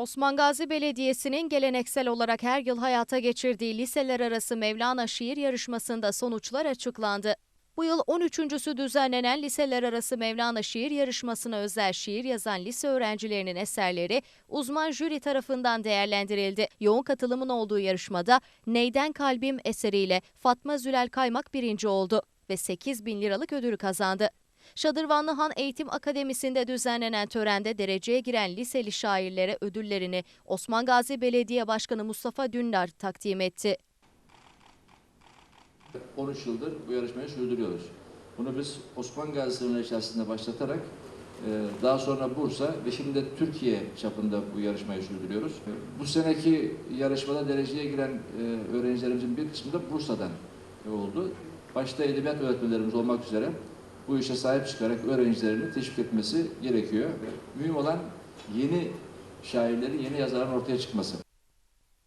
Osman Gazi Belediyesi'nin geleneksel olarak her yıl hayata geçirdiği liseler arası Mevlana Şiir Yarışması'nda sonuçlar açıklandı. Bu yıl 13.sü düzenlenen liseler arası Mevlana Şiir Yarışması'na özel şiir yazan lise öğrencilerinin eserleri uzman jüri tarafından değerlendirildi. Yoğun katılımın olduğu yarışmada Neyden Kalbim eseriyle Fatma Zülal Kaymak birinci oldu ve 8 bin liralık ödül kazandı. Şadırvanlı Han Eğitim Akademisi'nde düzenlenen törende dereceye giren liseli şairlere ödüllerini Osman Gazi Belediye Başkanı Mustafa Dündar takdim etti. 13 yıldır bu yarışmayı sürdürüyoruz. Bunu biz Osman Gazi içerisinde başlatarak e, daha sonra Bursa ve şimdi de Türkiye çapında bu yarışmayı sürdürüyoruz. E, Bu seneki yarışmada dereceye giren e, öğrencilerimizin bir kısmı da Bursa'dan oldu. Başta edebiyat öğretmenlerimiz olmak üzere bu işe sahip çıkarak öğrencilerini teşvik etmesi gerekiyor. Mühim olan yeni şairlerin, yeni yazarların ortaya çıkması.